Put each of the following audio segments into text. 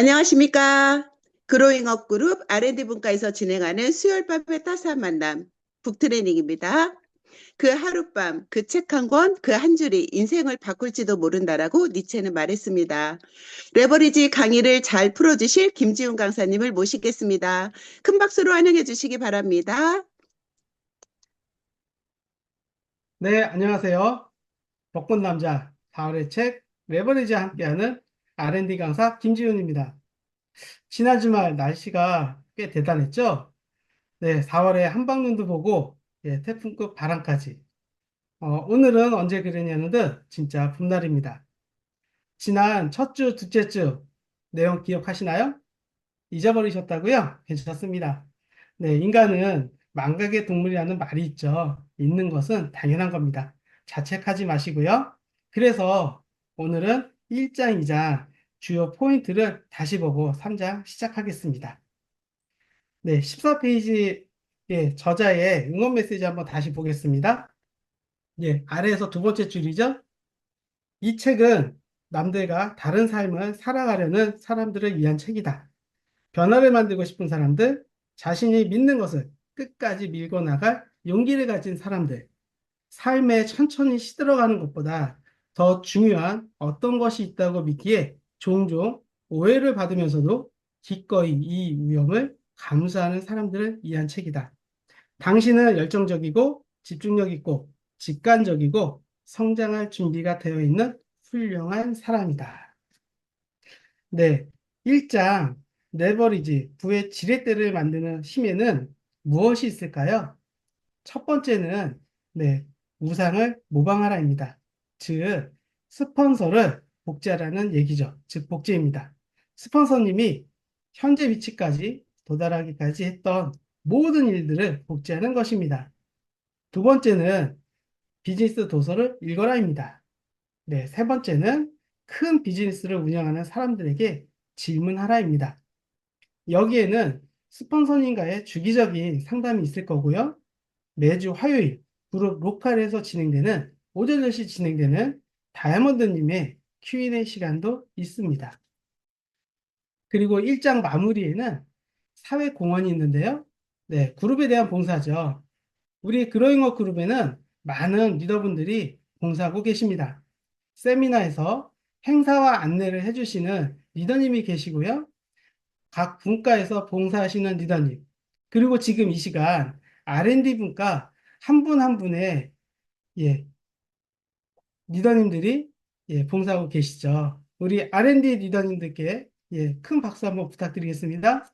안녕하십니까. 그로잉업 그룹 R&D 분과에서 진행하는 수요일 밤의 따스한 만남 북트레이닝입니다. 그 하룻밤, 그 책 한 권, 그 한 줄이 인생을 바꿀지도 모른다라고 니체는 말했습니다. 레버리지 강의를 잘 풀어주실 김지훈 강사님을 모시겠습니다. 큰 박수로 환영해 주시기 바랍니다. 네, 안녕하세요. 벚꽃 남자 4월의 책 레버리지와 함께하는 R&D 강사 김지훈입니다. 지난 주말 날씨가 꽤 대단했죠? 네, 4월에 한방눈도 보고 예, 태풍급 바람까지. 어, 오늘은 언제 그러냐는 듯 진짜 봄날입니다. 지난 첫 주, 둘째 주 내용 기억하시나요? 잊어버리셨다고요? 괜찮습니다. 네, 인간은 망각의 동물이라는 말이 있죠. 있는 것은 당연한 겁니다. 자책하지 마시고요. 그래서 오늘은 1장, 2장 주요 포인트를 다시 보고 3장 시작하겠습니다. 네, 14페이지 예, 저자의 응원 메시지 한번 다시 보겠습니다. 예, 아래에서 두 번째 줄이죠. 이 책은 남들과 다른 삶을 살아가려는 사람들을 위한 책이다. 변화를 만들고 싶은 사람들, 자신이 믿는 것을 끝까지 밀고 나갈 용기를 가진 사람들, 삶에 천천히 시들어가는 것보다 더 중요한 어떤 것이 있다고 믿기에 종종 오해를 받으면서도 기꺼이 이 위험을 감수하는 사람들을 위한 책이다. 당신은 열정적이고 집중력 있고 직관적이고 성장할 준비가 되어 있는 훌륭한 사람이다. 네, 1장 레버리지 부의 지렛대를 만드는 힘에는 무엇이 있을까요? 첫 번째는 네, 우상을 모방하라입니다. 즉, 스폰서를 복제하라는 얘기죠. 즉, 복제입니다. 스폰서님이 현재 위치까지 도달하기까지 했던 모든 일들을 복제하는 것입니다. 두 번째는 비즈니스 도서를 읽어라입니다. 네, 세 번째는 큰 비즈니스를 운영하는 사람들에게 질문하라입니다. 여기에는 스폰서님과의 주기적인 상담이 있을 거고요. 매주 화요일 그룹 로컬에서 진행되는 오전 10시 진행되는 다이아몬드님의 Q&A 시간도 있습니다. 그리고 1장 마무리에는 사회공헌이 있는데요. 네, 그룹에 대한 봉사죠. 우리 그로잉업 그룹에는 많은 리더분들이 봉사하고 계십니다. 세미나에서 행사와 안내를 해주시는 리더님이 계시고요. 각 분과에서 봉사하시는 리더님, 그리고 지금 이 시간 R&D 분과 한 분한 분의 예, 리더님들이 예, 봉사하고 계시죠. 우리 R&D 리더님들께 예, 큰 박수 한번 부탁드리겠습니다.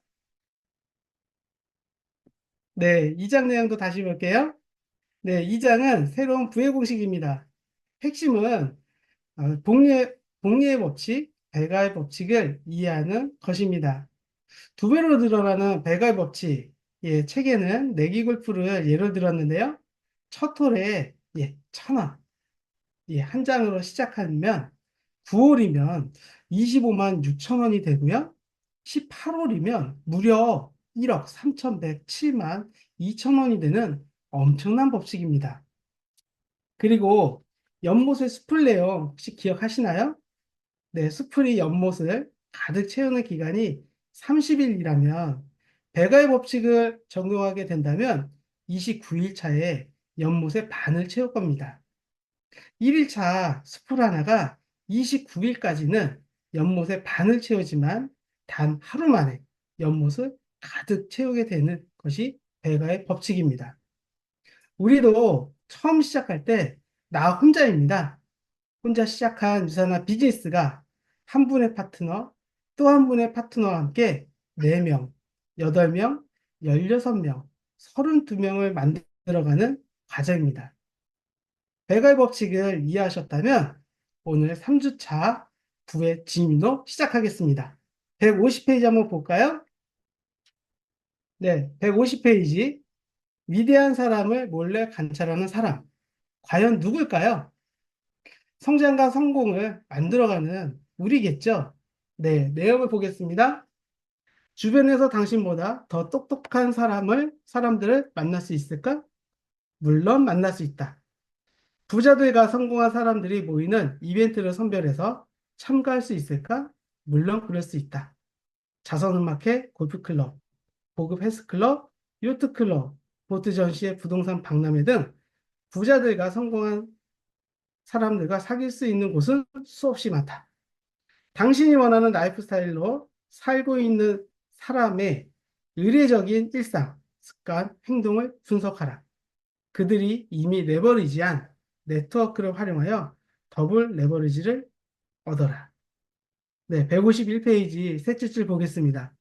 네, 2장 내용도 다시 볼게요. 네, 2장은 새로운 부의 공식입니다. 핵심은 어, 복리의, 복리의 법칙, 배가의 법칙을 이해하는 것입니다. 두 배로 늘어나는 배가의 법칙, 예, 책에는 내기 골프를 예로 들었는데요. 첫 홀에 예, 천 원, 예, 한 장으로 시작하면 9홀이면 25만 6천 원이 되고요. 18홀이면 무려 1억 3,107만 2천 원이 되는 엄청난 법칙입니다. 그리고 연못의 수풀 내용 혹시 기억하시나요? 네, 수풀이 연못을 가득 채우는 기간이 30일이라면 배가의 법칙을 적용하게 된다면 29일 차에 연못의 반을 채울 겁니다. 1일차 수풀 하나가 29일까지는 연못의 반을 채우지만 단 하루 만에 연못을 가득 채우게 되는 것이 배가의 법칙입니다. 우리도 처음 시작할 때 나 혼자입니다. 혼자 시작한 유산화 비즈니스가 한 분의 파트너, 또 한 분의 파트너와 함께 4명, 8명, 16명, 32명을 만들어가는 과정입니다. 배가의 법칙을 이해하셨다면 오늘 3주차 부의 진로 시작하겠습니다. 150페이지 한번 볼까요? 네, 150페이지. 위대한 사람을 몰래 관찰하는 사람. 과연 누굴까요? 성장과 성공을 만들어가는 우리겠죠? 네, 내용을 보겠습니다. 주변에서 당신보다 더 똑똑한 사람을, 사람들을 만날 수 있을까? 물론 만날 수 있다. 부자들과 성공한 사람들이 모이는 이벤트를 선별해서 참가할 수 있을까? 물론 그럴 수 있다. 자선음악회 골프클럽, 고급 헬스클럽, 요트클럽, 보트 전시회 부동산 박람회 등 부자들과 성공한 사람들과 사귈 수 있는 곳은 수없이 많다. 당신이 원하는 라이프 스타일로 살고 있는 사람의 의례적인 일상, 습관, 행동을 분석하라. 그들이 이미 레버리지한 네트워크를 활용하여 더블 레버리지를 얻어라. 네, 151페이지 셋째 줄 보겠습니다.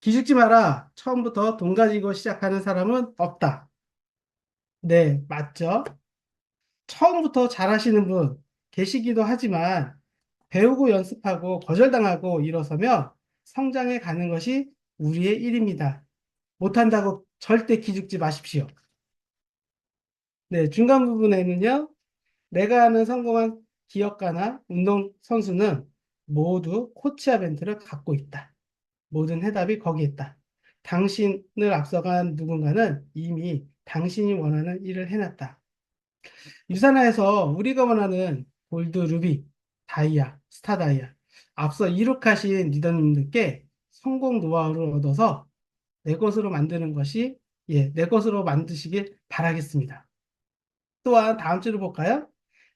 기죽지 마라. 처음부터 돈 가지고 시작하는 사람은 없다. 네, 맞죠? 처음부터 잘하시는 분 계시기도 하지만 배우고 연습하고 거절당하고 일어서며 성장해 가는 것이 우리의 일입니다. 못한다고 절대 기죽지 마십시오. 네, 중간 부분에는요, 내가 아는 성공한 기업가나 운동 선수는 모두 코치아 벤트를 갖고 있다. 모든 해답이 거기에 있다. 당신을 앞서간 누군가는 이미 당신이 원하는 일을 해놨다. 유산화에서 우리가 원하는 골드, 루비, 다이아, 스타 다이아, 앞서 이룩하신 리더님들께 성공 노하우를 얻어서 내 것으로 만드는 것이 예, 내 것으로 만드시길 바라겠습니다. 또한 다음 주를 볼까요?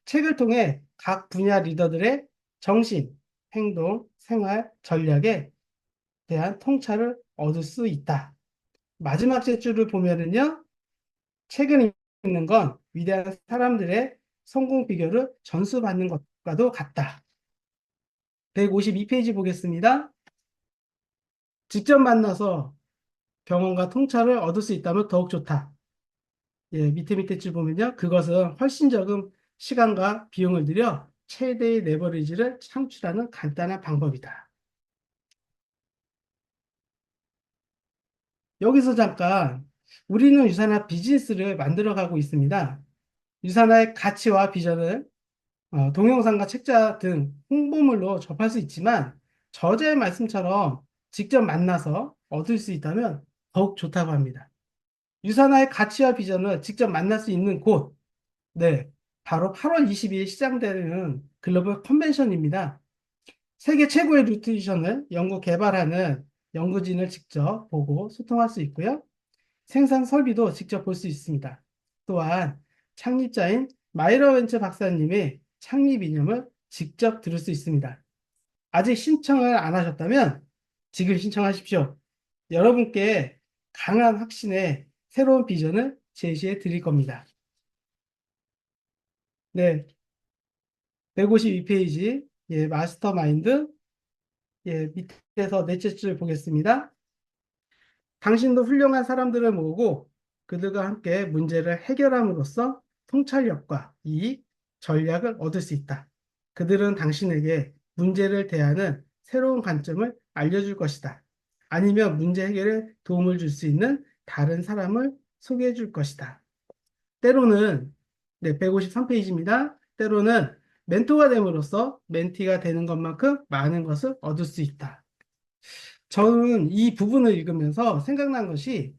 책을 통해 각 분야 리더들의 정신, 행동, 생활, 전략에 대한 통찰을 얻을 수 있다. 마지막 제 줄을 보면은요, 책을 읽는 건 위대한 사람들의 성공 비결을 전수받는 것과도 같다. 152페이지 보겠습니다. 직접 만나서 경험과 통찰을 얻을 수 있다면 더욱 좋다. 예, 밑에 밑에 줄 보면요. 그것은 훨씬 적은 시간과 비용을 들여 최대의 레버리지를 창출하는 간단한 방법이다. 여기서 잠깐 우리는 유산화 비즈니스를 만들어가고 있습니다. 유산화의 가치와 비전을 어, 동영상과 책자 등 홍보물로 접할 수 있지만 저자의 말씀처럼 직접 만나서 얻을 수 있다면 더욱 좋다고 합니다. 유산화의 가치와 비전을 직접 만날 수 있는 곳, 네, 바로 8월 22일 시작되는 글로벌 컨벤션입니다. 세계 최고의 뉴트리션을 연구 개발하는 연구진을 직접 보고 소통할 수 있고요. 생산 설비도 직접 볼 수 있습니다. 또한 창립자인 마이러 벤처 박사님의 창립 이념을 직접 들을 수 있습니다. 아직 신청을 안 하셨다면 지금 신청하십시오. 여러분께 강한 확신의 새로운 비전을 제시해 드릴 겁니다. 네. 152페이지, 예, 마스터 마인드, 예, 밑에서 넷째 줄 보겠습니다. 당신도 훌륭한 사람들을 모으고 그들과 함께 문제를 해결함으로써 통찰력과 이익, 전략을 얻을 수 있다. 그들은 당신에게 문제를 대하는 새로운 관점을 알려줄 것이다. 아니면 문제 해결에 도움을 줄 수 있는 다른 사람을 소개해 줄 것이다. 때로는, 네, 153페이지입니다. 때로는 멘토가 됨으로써 멘티가 되는 것만큼 많은 것을 얻을 수 있다. 저는 이 부분을 읽으면서 생각난 것이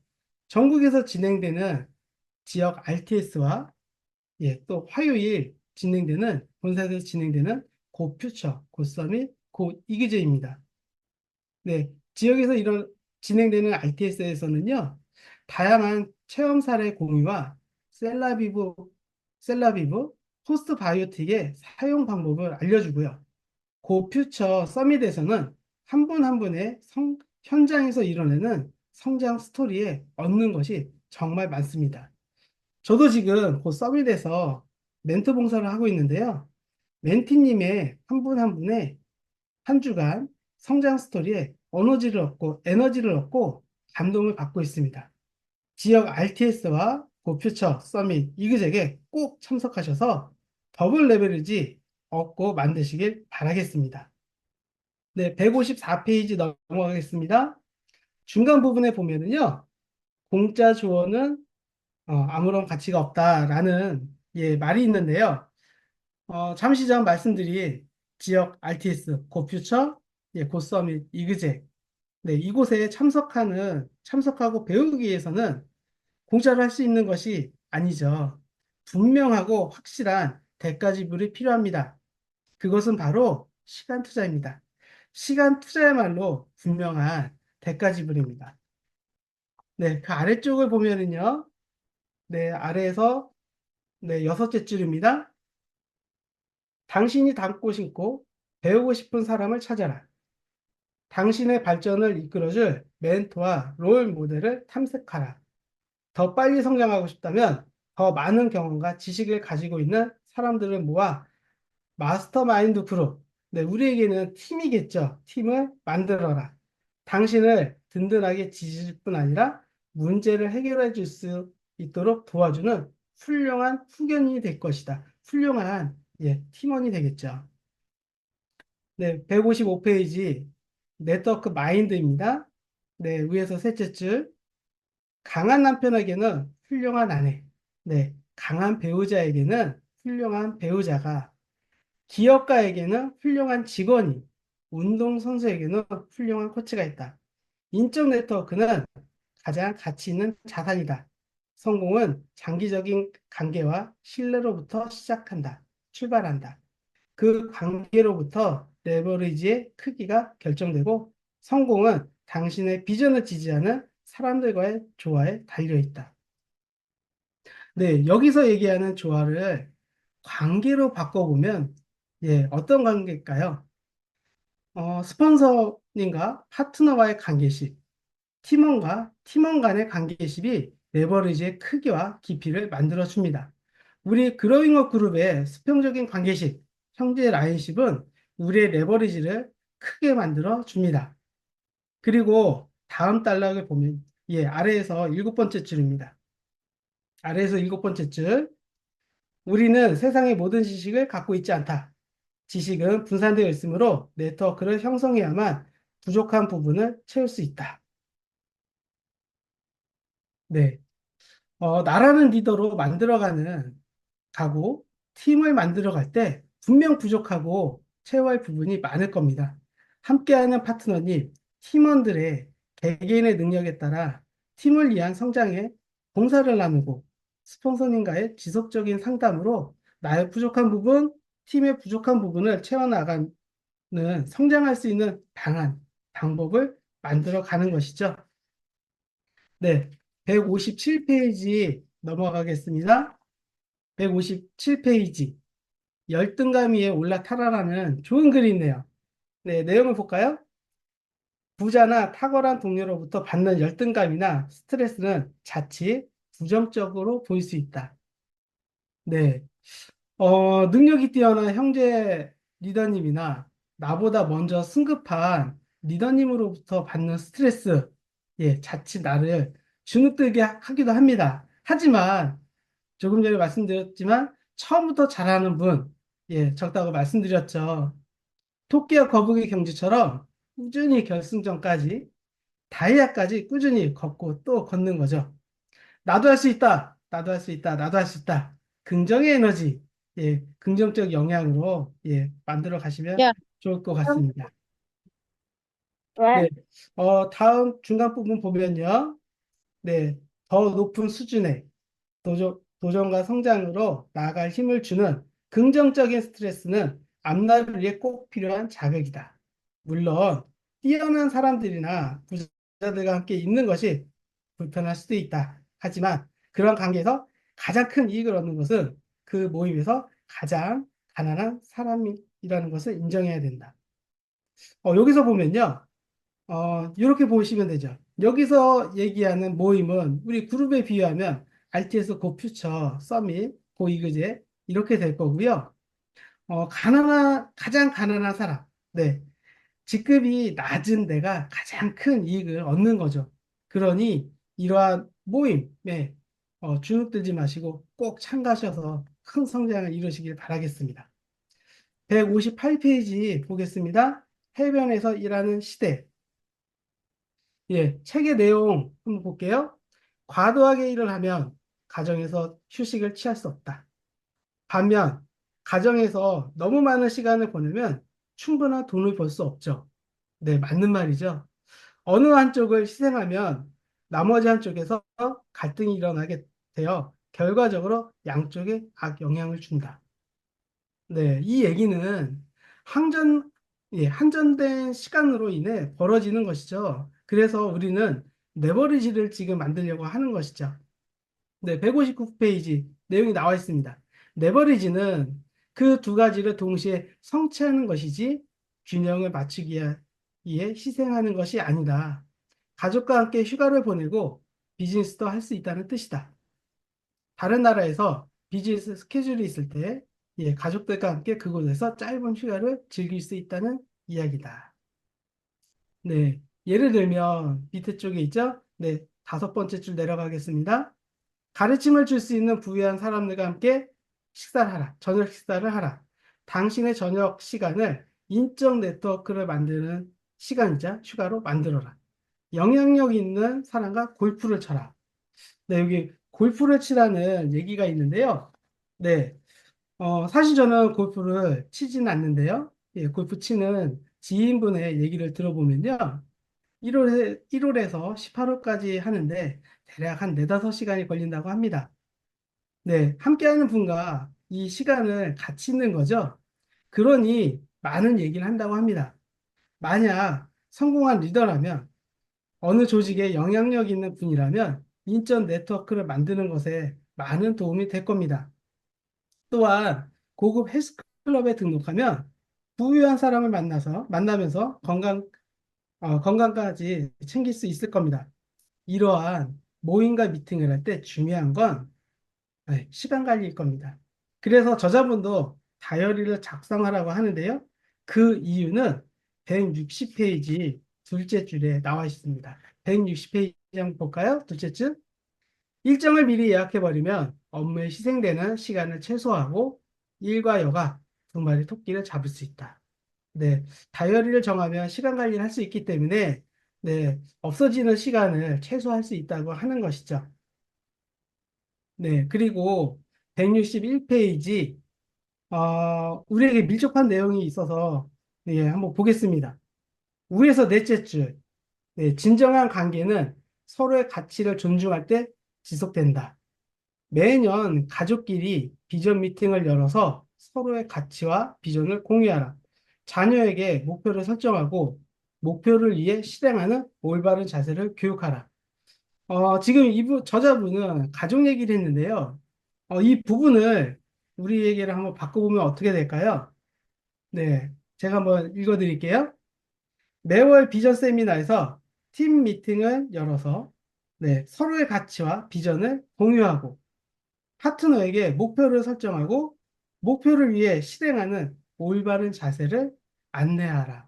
전국에서 진행되는 지역 RTS와 예, 또 화요일 진행되는 본사에서 진행되는 고 퓨처, 고 서밋, 고 이기제입니다. 네, 지역에서 이런 진행되는 RTS에서는요, 다양한 체험 사례 공유와 셀라비브, 셀라비브, 포스트 바이오틱의 사용 방법을 알려주고요. 고 퓨처 서밋에서는 한 분 한 분의 성, 현장에서 이뤄내는 성장 스토리에 얻는 것이 정말 많습니다. 저도 지금 그 서밋에서 멘토 봉사를 하고 있는데요. 멘티님의 한 분 한 분의 한 주간 성장 스토리에 에너지를 얻고 에너지를 얻고 감동을 받고 있습니다. 지역 RTS와 고퓨처 서밋 이그젝에 꼭 참석하셔서 더블 레벨리지 얻고 만드시길 바라겠습니다. 네, 154페이지 넘어가겠습니다. 중간 부분에 보면은요, 공짜 조언은 어, 아무런 가치가 없다라는 예, 말이 있는데요. 어, 잠시 전 말씀드린 지역 RTS, 고퓨처, 예, 고서밋, 이그제, 네, 이곳에 참석하는, 참석하고 배우기 위해서는 공짜로 할 수 있는 것이 아니죠. 분명하고 확실한 대가 지불이 필요합니다. 그것은 바로 시간 투자입니다. 시간 투자야말로 분명한 대가 지불입니다. 네, 그 아래쪽을 보면은요. 네, 아래에서 네, 여섯째 줄입니다. 당신이 닮고 싶고 배우고 싶은 사람을 찾아라. 당신의 발전을 이끌어줄 멘토와 롤 모델을 탐색하라. 더 빨리 성장하고 싶다면 더 많은 경험과 지식을 가지고 있는 사람들을 모아 마스터마인드 그룹. 네, 우리에게는 팀이겠죠. 팀을 만들어라. 당신을 든든하게 지질 뿐 아니라 문제를 해결해 줄 수 있도록 도와주는 훌륭한 후견인이 될 것이다. 훌륭한 예, 팀원이 되겠죠. 네, 155페이지 네트워크 마인드입니다. 네, 위에서 셋째 줄. 강한 남편에게는 훌륭한 아내, 네, 강한 배우자에게는 훌륭한 배우자가, 기업가에게는 훌륭한 직원이, 운동선수에게는 훌륭한 코치가 있다. 인적 네트워크는 가장 가치 있는 자산이다. 성공은 장기적인 관계와 신뢰로부터 시작한다. 출발한다. 그 관계로부터 레버리지의 크기가 결정되고 성공은 당신의 비전을 지지하는 사람들과의 조화에 달려 있다. 네, 여기서 얘기하는 조화를 관계로 바꿔보면 예, 어떤 관계일까요? 어, 스폰서님과 파트너와의 관계식, 팀원과 팀원 간의 관계식이 레버리지의 크기와 깊이를 만들어 줍니다. 우리 그로잉업 그룹의 수평적인 관계식, 형제 라인십은 우리의 레버리지를 크게 만들어 줍니다. 그리고 다음 단락을 보면 예, 아래에서 일곱 번째 줄입니다. 아래에서 일곱 번째 줄. 우리는 세상의 모든 지식을 갖고 있지 않다. 지식은 분산되어 있으므로 네트워크를 형성해야만 부족한 부분을 채울 수 있다. 네. 어, 나라는 리더로 만들어가는 가고 팀을 만들어갈 때 분명 부족하고 채워할 부분이 많을 겁니다. 함께하는 파트너님, 팀원들의 개개인의 능력에 따라 팀을 위한 성장에 봉사를 나누고 스폰서님과의 지속적인 상담으로 나의 부족한 부분, 팀의 부족한 부분을 채워나가는 성장할 수 있는 방안, 방법을 만들어 가는 것이죠. 네, 157페이지 넘어가겠습니다. 157페이지. 열등감 위에 올라타라라는 좋은 글이 있네요. 네, 내용을 볼까요? 부자나 탁월한 동료로부터 받는 열등감이나 스트레스는 자칫 부정적으로 보일 수 있다. 네. 어, 능력이 뛰어난 형제 리더님이나 나보다 먼저 승급한 리더님으로부터 받는 스트레스, 예, 자칫 나를 주눅들게 하기도 합니다. 하지만 조금 전에 말씀드렸지만 처음부터 잘하는 분, 예, 적다고 말씀드렸죠. 토끼와 거북이 경주처럼 꾸준히 결승전까지 다이아까지 꾸준히 걷고 또 걷는 거죠. 나도 할 수 있다. 나도 할 수 있다. 나도 할 수 있다. 긍정의 에너지, 예, 긍정적 영향으로 예, 만들어 가시면 야. 좋을 것 같습니다. 왜? 네, 어, 다음 중간 부분 보면요. 네, 더 높은 수준의 도전, 도전과 성장으로 나아갈 힘을 주는 긍정적인 스트레스는 앞날을 위해 꼭 필요한 자극이다. 물론, 뛰어난 사람들이나 부자들과 함께 있는 것이 불편할 수도 있다. 하지만 그런 관계에서 가장 큰 이익을 얻는 것은 그 모임에서 가장 가난한 사람이라는 것을 인정해야 된다. 어, 여기서 보면요. 어, 이렇게 보시면 되죠. 여기서 얘기하는 모임은 우리 그룹에 비유하면 RTS 고퓨처, 서밋, 고이그제 이렇게 될 거고요. 어, 가난한, 가장 가난한 사람. 네. 직급이 낮은 데가 가장 큰 이익을 얻는 거죠. 그러니 이러한 모임에 어, 주눅들지 마시고 꼭 참가하셔서 큰 성장을 이루시길 바라겠습니다. 158페이지 보겠습니다. 해변에서 일하는 시대. 예, 책의 내용 한번 볼게요. 과도하게 일을 하면 가정에서 휴식을 취할 수 없다. 반면 가정에서 너무 많은 시간을 보내면 충분한 돈을 벌 수 없죠. 네, 맞는 말이죠. 어느 한쪽을 희생하면 나머지 한쪽에서 갈등이 일어나게 되어 결과적으로 양쪽에 악영향을 준다. 네, 이 얘기는 항전 예, 한정된 시간으로 인해 벌어지는 것이죠. 그래서 우리는 레버리지를 지금 만들려고 하는 것이죠. 네, 159페이지 내용이 나와 있습니다. 레버리지는 그 두 가지를 동시에 성취하는 것이지 균형을 맞추기 위해 희생하는 것이 아니다. 가족과 함께 휴가를 보내고 비즈니스도 할 수 있다는 뜻이다. 다른 나라에서 비즈니스 스케줄이 있을 때 예, 가족들과 함께 그곳에서 짧은 휴가를 즐길 수 있다는 이야기다. 네, 예를 들면 밑에 쪽에 있죠? 네, 다섯 번째 줄 내려가겠습니다. 가르침을 줄 수 있는 부유한 사람들과 함께 식사를 하라. 저녁 식사를 하라. 당신의 저녁 시간을 인적 네트워크를 만드는 시간이자 휴가로 만들어라. 영향력 있는 사람과 골프를 쳐라. 네, 여기 골프를 치라는 얘기가 있는데요. 네, 어, 사실 저는 골프를 치지는 않는데요. 예, 골프 치는 지인분의 얘기를 들어보면요. 1월에, 1월에서 18월까지 하는데 대략 한 4, 5시간이 걸린다고 합니다. 네, 함께하는 분과 이 시간을 같이 있는 거죠. 그러니 많은 얘기를 한다고 합니다. 만약 성공한 리더라면 어느 조직에 영향력 있는 분이라면 인적 네트워크를 만드는 것에 많은 도움이 될 겁니다. 또한 고급 헬스클럽에 등록하면 부유한 사람을 만나서 만나면서 건강 어, 건강까지 챙길 수 있을 겁니다. 이러한 모임과 미팅을 할 때 중요한 건 네, 시간 관리일 겁니다. 그래서 저자분도 다이어리를 작성하라고 하는데요. 그 이유는 160페이지 둘째 줄에 나와 있습니다. 160페이지 한번 볼까요? 둘째 줄. 일정을 미리 예약해버리면 업무에 희생되는 시간을 최소화하고 일과 여가 두 마리 토끼를 잡을 수 있다. 네, 다이어리를 정하면 시간 관리를 할 수 있기 때문에 네, 없어지는 시간을 최소화할 수 있다고 하는 것이죠. 네, 그리고 161페이지 어, 우리에게 밀접한 내용이 있어서 네, 한번 보겠습니다. 위에서 넷째 줄 네, 진정한 관계는 서로의 가치를 존중할 때 지속된다. 매년 가족끼리 비전 미팅을 열어서 서로의 가치와 비전을 공유하라. 자녀에게 목표를 설정하고 목표를 위해 실행하는 올바른 자세를 교육하라. 어, 지금 이 부, 저자분은 가족 얘기를 했는데요. 어, 이 부분을 우리에게를 한번 바꿔보면 어떻게 될까요? 네, 제가 한번 읽어드릴게요. 매월 비전 세미나에서 팀 미팅을 열어서 네, 서로의 가치와 비전을 공유하고 파트너에게 목표를 설정하고 목표를 위해 실행하는 올바른 자세를 안내하라.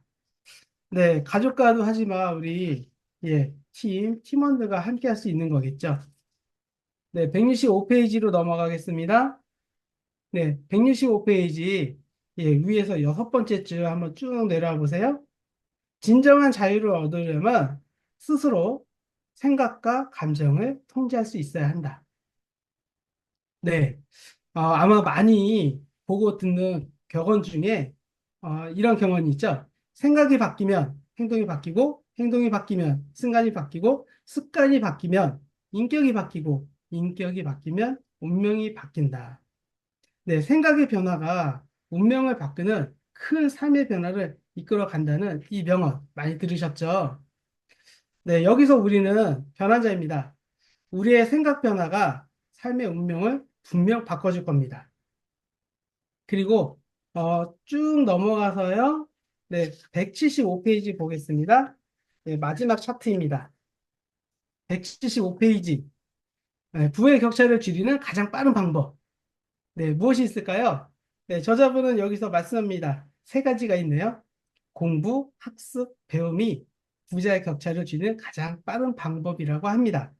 네, 가족과도 하지만 우리 예, 팀, 팀원들과 함께 할 수 있는 거겠죠. 네, 165페이지로 넘어가겠습니다. 네, 165페이지 예, 위에서 여섯 번째 줄 한번 쭉 내려와 보세요. 진정한 자유를 얻으려면 스스로 생각과 감정을 통제할 수 있어야 한다. 네, 어, 아마 많이 보고 듣는 격언 중에 어, 이런 경험이 있죠. 생각이 바뀌면 행동이 바뀌고, 행동이 바뀌면 습관이 바뀌고, 습관이 바뀌면 인격이 바뀌고, 인격이 바뀌면 운명이 바뀐다. 네, 생각의 변화가 운명을 바꾸는 큰 삶의 변화를 이끌어 간다는 이 명언 많이 들으셨죠? 네, 여기서 우리는 변환자입니다. 우리의 생각 변화가 삶의 운명을 분명 바꿔줄 겁니다. 그리고 어, 쭉 넘어가서요. 네, 175페이지 보겠습니다. 네, 마지막 차트입니다. 175페이지. 네, 부의 격차를 줄이는 가장 빠른 방법. 네, 무엇이 있을까요? 네, 저자분은 여기서 말씀합니다. 세 가지가 있네요. 공부, 학습, 배움이 부자의 격차를 줄이는 가장 빠른 방법이라고 합니다.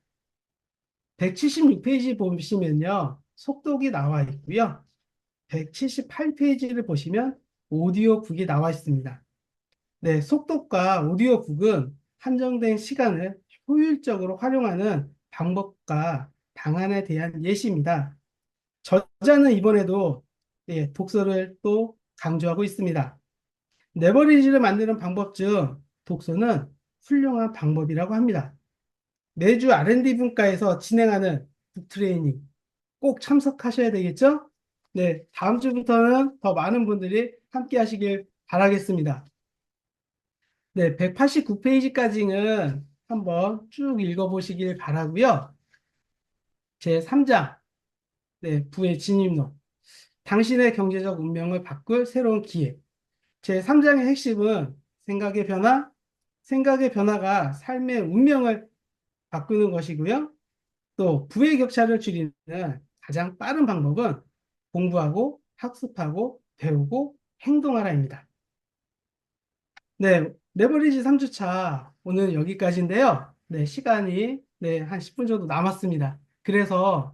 176페이지 보시면요. 속독이 나와 있고요. 178페이지를 보시면 오디오북이 나와 있습니다. 네, 속독과 오디오북은 한정된 시간을 효율적으로 활용하는 방법과 방안에 대한 예시입니다. 저자는 이번에도 예, 독서를 또 강조하고 있습니다. 레버리지를 만드는 방법 중 독서는 훌륭한 방법이라고 합니다. 매주 R&D 분과에서 진행하는 북트레이닝 꼭 참석하셔야 되겠죠? 네, 다음 주부터는 더 많은 분들이 함께 하시길 바라겠습니다. 네, 189페이지까지는 한번 쭉 읽어보시길 바라고요. 제 3장, 네, 부의 진입론. 당신의 경제적 운명을 바꿀 새로운 기회. 제 3장의 핵심은 생각의 변화, 생각의 변화가 삶의 운명을 바꾸는 것이고요. 또 부의 격차를 줄이는 가장 빠른 방법은 공부하고 학습하고 배우고 행동하라입니다. 네, 레버리지 3주차 오늘 여기까지인데요. 네, 시간이 네, 한 10분 정도 남았습니다. 그래서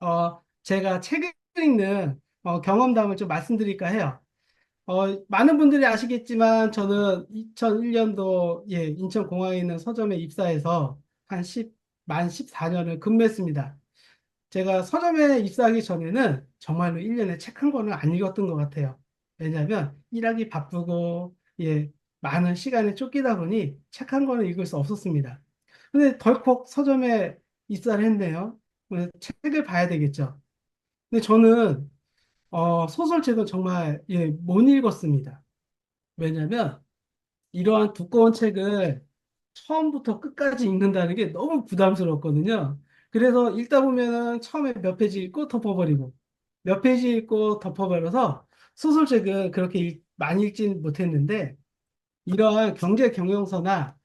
어, 제가 책을 읽는 어, 경험담을 좀 말씀드릴까 해요. 어, 많은 분들이 아시겠지만 저는 2001년도 예, 인천공항에 있는 서점에 입사해서 한 10, 만 14년을 근무했습니다. 제가 서점에 입사하기 전에는 정말로 1년에 책 한 권을 안 읽었던 것 같아요. 왜냐하면 일하기 바쁘고 예, 많은 시간에 쫓기다 보니 책 한 권을 읽을 수 없었습니다. 근데 덜컥 서점에 입사를 했네요. 책을 봐야 되겠죠. 근데 저는 어, 소설책은 정말 예, 못 읽었습니다. 왜냐하면 이러한 두꺼운 책을 처음부터 끝까지 읽는다는 게 너무 부담스럽거든요. 그래서 읽다 보면은 처음에 몇 페이지 읽고 덮어버리고 몇 페이지 읽고 덮어버려서 소설책은 그렇게 읽- 많이 읽진 못했는데 이러한 경제 경영서나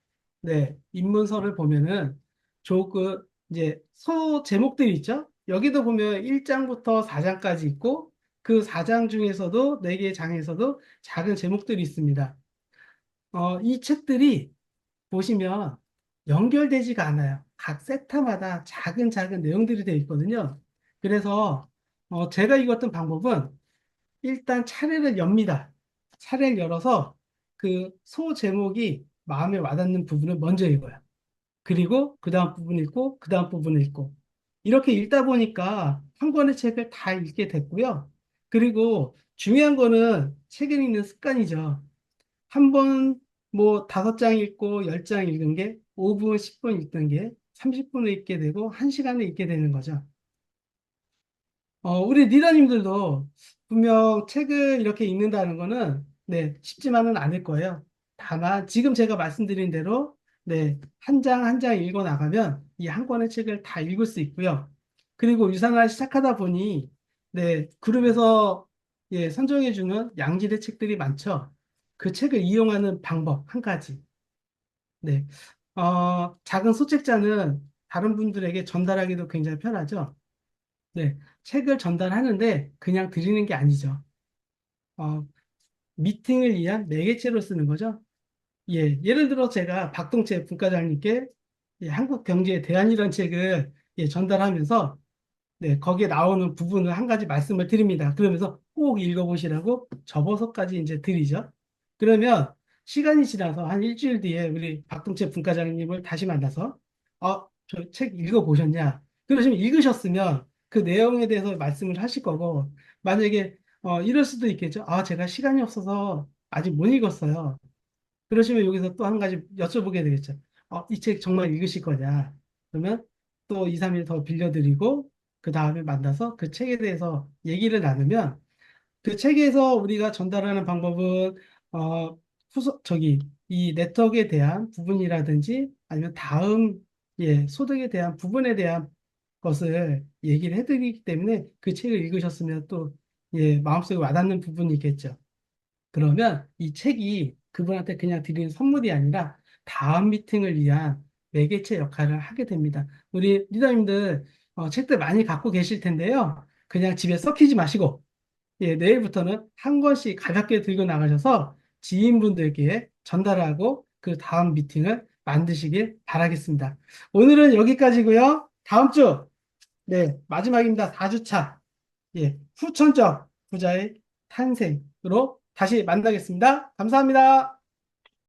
네, 입문서를 보면은 조금 이제 소 제목들이 있죠. 여기도 보면 1장부터 4장까지 있고 그 4장 중에서도 4개의 장에서도 작은 제목들이 있습니다. 어, 이 책들이 보시면 연결되지가 않아요. 각 섹터마다 작은 작은 내용들이 되어 있거든요. 그래서 어, 제가 읽었던 방법은 일단 차례를 엽니다. 차례를 열어서 그 소 제목이 마음에 와닿는 부분을 먼저 읽어요. 그리고 그 다음 부분 읽고 그 다음 부분 읽고 이렇게 읽다 보니까 한 권의 책을 다 읽게 됐고요. 그리고 중요한 거는 책을 읽는 습관이죠. 한 번 뭐 다섯 장 읽고 열 장 읽은 게 5분, 10분 읽던 게 30분을 읽게 되고 1시간을 읽게 되는 거죠. 어, 우리 리더님들도 분명 책을 이렇게 읽는다는 거는 네, 쉽지만은 않을 거예요. 다만 지금 제가 말씀드린 대로 네, 한 장 한 장 읽어 나가면 이 한 권의 책을 다 읽을 수 있고요. 그리고 유산을 시작하다 보니 네, 그룹에서 예, 선정해 주는 양질의 책들이 많죠. 그 책을 이용하는 방법 한 가지. 네. 어, 작은 소책자는 다른 분들에게 전달하기도 굉장히 편하죠. 네. 책을 전달하는데 그냥 드리는 게 아니죠. 어, 미팅을 위한 매개체로 쓰는 거죠. 예, 예를 들어 제가 박동채 분과장님께 예, 한국 경제의 대안이라는 책을 예, 전달하면서 네, 거기에 나오는 부분을 한 가지 말씀을 드립니다. 그러면서 꼭 읽어보시라고 접어서까지 이제 드리죠. 그러면 시간이 지나서 한 일주일 뒤에 우리 박동채 분과장님을 다시 만나서 어, 저 책 읽어보셨냐? 그러시면 읽으셨으면 그 내용에 대해서 말씀을 하실 거고 만약에 어, 이럴 수도 있겠죠. 아, 제가 시간이 없어서 아직 못 읽었어요. 그러시면 여기서 또 한 가지 여쭤보게 되겠죠. 어, 이 책 정말 읽으실 거냐? 그러면 또 2, 3일 더 빌려드리고 그 다음에 만나서 그 책에 대해서 얘기를 나누면 그 책에서 우리가 전달하는 방법은 어, 후속 저기 이 네트워크에 대한 부분이라든지 아니면 다음 예, 소득에 대한 부분에 대한 것을 얘기를 해드리기 때문에 그 책을 읽으셨으면 또 예, 마음속에 와닿는 부분이 있겠죠. 그러면 이 책이 그분한테 그냥 드리는 선물이 아니라 다음 미팅을 위한 매개체 역할을 하게 됩니다. 우리 리더님들 어, 책들 많이 갖고 계실 텐데요. 그냥 집에 썩히지 마시고 예, 내일부터는 한 권씩 가볍게 들고 나가셔서 지인분들께 전달하고 그 다음 미팅을 만드시길 바라겠습니다. 오늘은 여기까지고요. 다음 주 네, 마지막입니다. 4주차 예, 후천적 부자의 탄생으로 다시 만나겠습니다. 감사합니다.